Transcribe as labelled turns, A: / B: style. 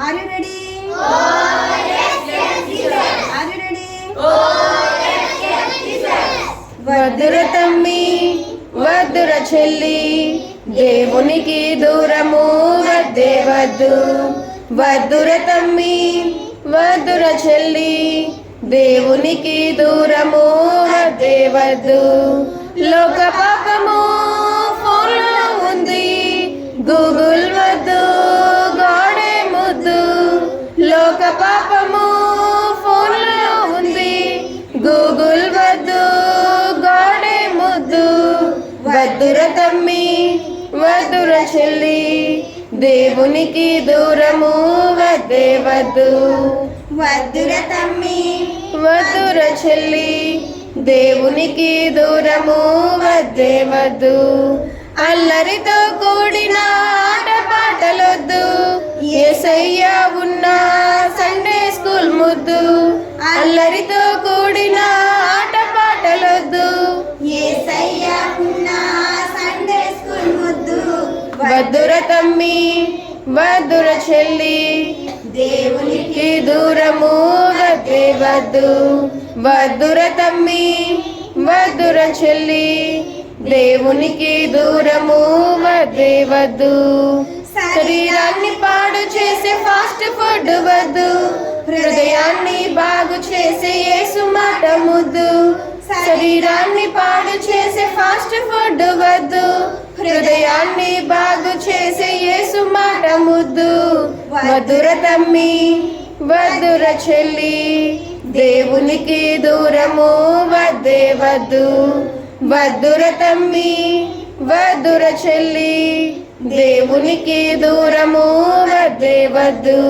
A: Are you ready are you ready
B: వద్దుర తమ్మి వద్దుర చెల్లి దేవునికి దూరము వద్దే వద్దు. వద్దుర తమ్మి వద్దుర చెల్లి దేవునికి దూరము వద్దే వద్దు. లోక పాపము ఫోన్లో ఉంది. గూగుల్ తమ్మి వద్దుర చెల్లి. దేవునికి దూరము వద్దే వద్దు.
A: వద్దుర తమ్మి.
B: వద్దుర చెల్లి. దేవునికి దూరము వద్దే వద్దు. అల్లరితో కూడిన ఆటపాటలొద్దు ఏసయ్య ఉన్న సండే స్కూల్ ముద్దు. అల్లరితో కూడిన వద్దుర తమ్మి వద్దుర చెల్లి
A: దేవునికి
B: దూరము వద్దే వద్దు వద్దుర తమ్మి వద్దుర చెల్లి దేవునికి దూరము వద్దే వద్దు శరీరాన్ని పాడు చేసే ఫాస్ట్ ఫుడ్ వద్దు. హృదయాన్ని బాగు చేసే యేసు మాట ముద్దు. శరీరాన్ని పాడు చేసే ఫాస్ట్ ఫుడ్ వద్దు. హృదయాన్ని బాగు చేసే యేసు మాట ముద్దు. వద్దుర తమ్మి వద్దుర చెల్లి. దేవునికి దూరము వద్దే వద్దు. వద్దుర తమ్మి వద్దుర చెల్లి. దేవునికి దూరము వద్దే వద్దు.